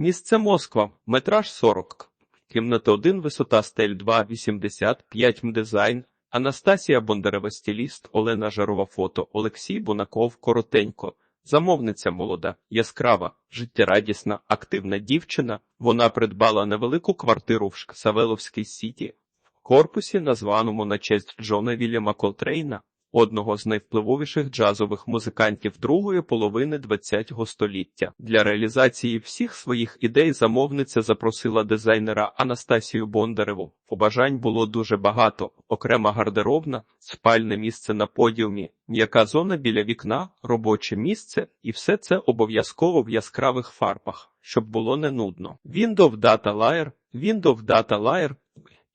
Місце Москва, метраж 40. Кімната 1, висота стель 2, 85 м-дизайн. Анастасія Бондарева стиліст, Олена Жарова фото, Олексій Бунаков коротенько. Замовниця молода, яскрава, життєрадісна, активна дівчина. Вона придбала невелику квартиру в Шксавеловській сіті, в корпусі, названому на честь Джона Вільяма Колтрейна, одного з найвпливовіших джазових музикантів другої половини ХХ століття. Для реалізації всіх своїх ідей замовниця запросила дизайнера Анастасію Бондареву. Побажань було дуже багато: окрема гардеробна, спальне місце на подіумі, м'яка зона біля вікна, робоче місце, і все це обов'язково в яскравих фарбах, щоб було не нудно. Windows Data Layer, Windows Data Layer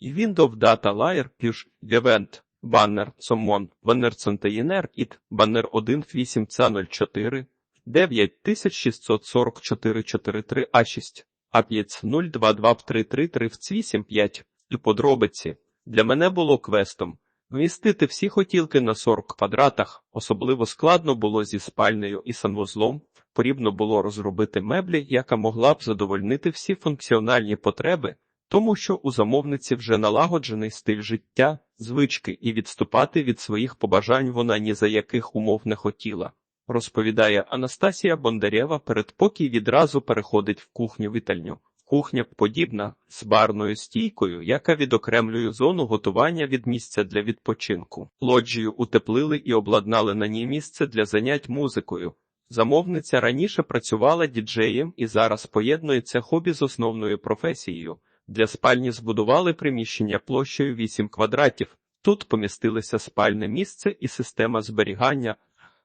Windows Data Layer плюс Event. Баннер Сомон, баннер Центаїнер, ІТ, баннер 18 ц 04 964443 А6, А5 02233 85 і подробиці. Для мене було квестом. Вмістити всі хотілки на 40 квадратах, особливо складно було зі спальнею і санвузлом. Потрібно було розробити меблі, яка могла б задовольнити всі функціональні потреби, тому що у замовниці вже налагоджений стиль життя, звички, і відступати від своїх побажань вона ні за яких умов не хотіла. Розповідає Анастасія Бондарєва, передпокій відразу переходить в кухню вітальню. Кухня подібна з барною стійкою, яка відокремлює зону готування від місця для відпочинку. Лоджію утеплили і обладнали на ній місце для занять музикою. Замовниця раніше працювала діджеєм і зараз поєднує це хобі з основною професією. Для спальні збудували приміщення площею 8 квадратів. Тут помістилися спальне місце і система зберігання.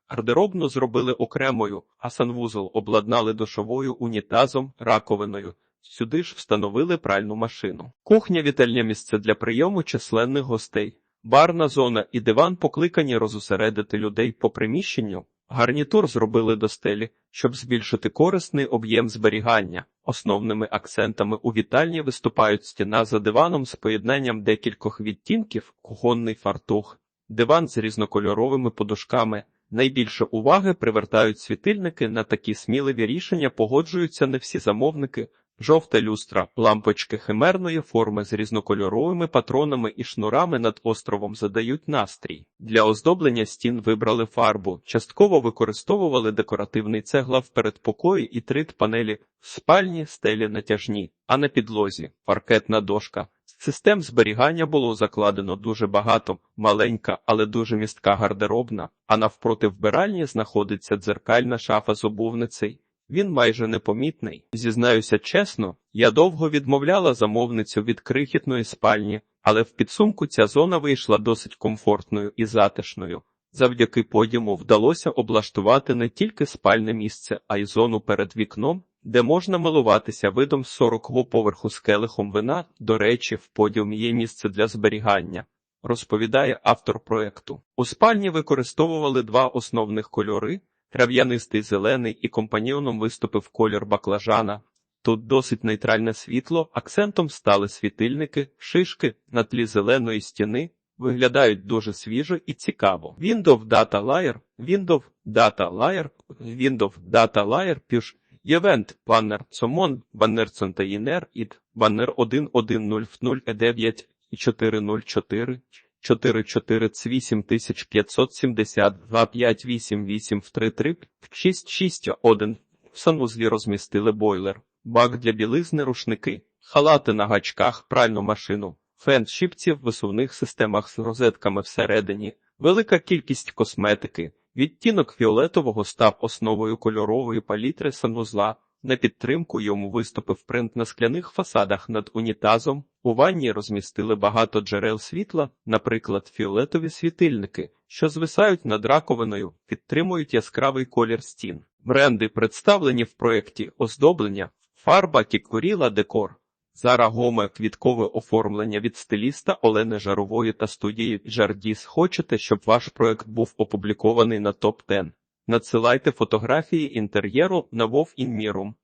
Гардеробну зробили окремою, а санвузол обладнали душовою унітазом, раковиною. Сюди ж встановили пральну машину. Кухня вітальня місце для прийому численних гостей. Барна зона і диван покликані розусередити людей по приміщенню. Гарнітур зробили до стелі, щоб збільшити корисний об'єм зберігання. Основними акцентами у вітальні виступають стіна за диваном з поєднанням декількох відтінків, кухонний фартух, диван з різнокольоровими подушками. Найбільше уваги привертають світильники на такі сміливі рішення погоджуються не всі замовники. Жовта люстра, лампочки химерної форми з різнокольоровими патронами і шнурами над островом задають настрій. Для оздоблення стін вибрали фарбу, частково використовували декоративний цегла в передпокої і трит панелі, спальні, стелі натяжні, а на підлозі паркетна дошка. Систем зберігання було закладено дуже багато, маленька, але дуже містка гардеробна, а навпроти вбиральні знаходиться дзеркальна шафа з обувницею. Він майже непомітний. Зізнаюся чесно, я довго відмовляла замовницю від крихітної спальні, але в підсумку ця зона вийшла досить комфортною і затишною. Завдяки подіуму вдалося облаштувати не тільки спальне місце, а й зону перед вікном, де можна милуватися видом з 40-го поверху з келихом вина. До речі, в подіумі є місце для зберігання. Розповідає автор проекту. У спальні використовували два основних кольори. Трав'янистий зелений і компаньйоном виступив колір баклажана. Тут досить нейтральне світло, акцентом стали світильники, шишки на тлі зеленої стіни, виглядають дуже свіжо і цікаво. Windows Data Layer, Windows Data Layer, Windows Data Layer, піш, Event, баннер Сомон, баннер Центаїнер, ід, баннер 1100E9 і 404, 44 ц 8572 588 в 33 661. В санвузлі розмістили бойлер, бак для білизни, рушники, халати на гачках, пральну машину, фен щипці в висувних системах з розетками всередині, велика кількість косметики. Відтінок фіолетового став основою кольорової палітри санвузла. На підтримку йому виступив принт на скляних фасадах над унітазом. У ванні розмістили багато джерел світла, наприклад, фіолетові світильники, що звисають над раковиною, підтримують яскравий колір стін. Бренди представлені в проєкті оздоблення, фарба кікуріла декор. Зара Гоме квіткове оформлення від стиліста Олени Жарової та студії Жардіс. Хочете, щоб ваш проект був опублікований на топ 10 Надсилайте фотографії інтер'єру на Вов Інмірум.